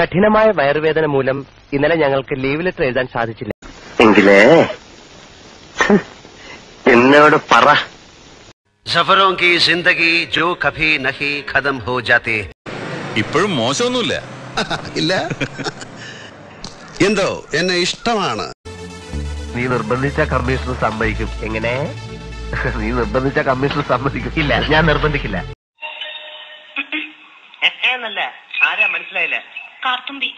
കഠിനമായ വയറുവേദന മൂലം ഇന്നലെ ഞങ്ങൾക്ക് ലീവ് ലെറ്റർ എഴുതാൻ സാധിച്ചില്ല. എങ്കിലേ? എന്നോട് പറ. സഫറോ കി സിന്ദഗി ജോ കഭി നഹി ഖതം ഹോ ജാതേ. ഇപ്പോഴും മോശമൊന്നുമില്ല. ഇല്ല. എന്തോ എന്നെ ഇഷ്ടമാണ്. നീ നിർബന്ധിച്ച കമ്മീഷൻ സമ്മതിക്കും. എങ്ങനെ? നീ നിർബന്ധിച്ച കമ്മീഷൻ സമ്മതിക്കും. ഇല്ല ഞാൻ നിർബന്ധിക്കില്ല. എന്നല്ല. ആരാ മനസ്സിലായില്ല. കാർത്തുമ്പി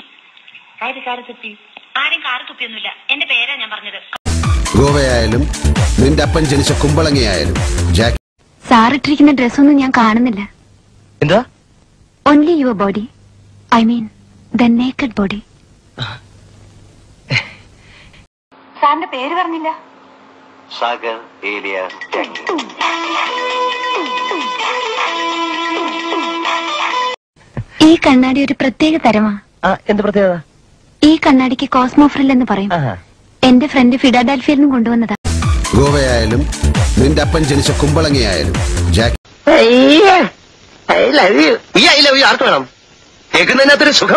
ആര് കാറ് തുപ്പി? ആരും കാറ് തുപ്പിയൊന്നുമില്ല. എന്റെ പേരാ ഞാൻ പറഞ്ഞത്. ഗോവയായാലും നിന്റെ അപ്പൻ ജനിച്ച കുമ്പളങ്ങിയായാലും ജാക്കി സാറിട്ടിരിക്കുന്ന ഡ്രസ്സൊന്നും ഞാൻ കാണുന്നില്ല. എന്താ? Only your body I mean the naked body സാറിന്റെ പേര് പറഞ്ഞില്ല. സാഗർ ഏരിയ ഈ കണ്ണാടി ഒരു പ്രത്യേക തരമാ. എന്ത് പ്രത്യേകത? ഈ കണ്ണാടിക്ക് കോസ്മോഫ്രിൽ എന്ന് പറയും. എന്റെ ഫ്രണ്ട് ഫിഡാഡൽഫിയിൽ നിന്നും കൊണ്ടുവന്നതാ. ഗോവയായാലും നിന്റെ അപ്പൻ ജനിച്ച കുമ്പളങ്ങയായാലും ജാക്കി ഈ ഐ ലവ് യു ആർക്ക് വേണം? കേൾക്കുന്നതിനകത്തൊരു സുഖം.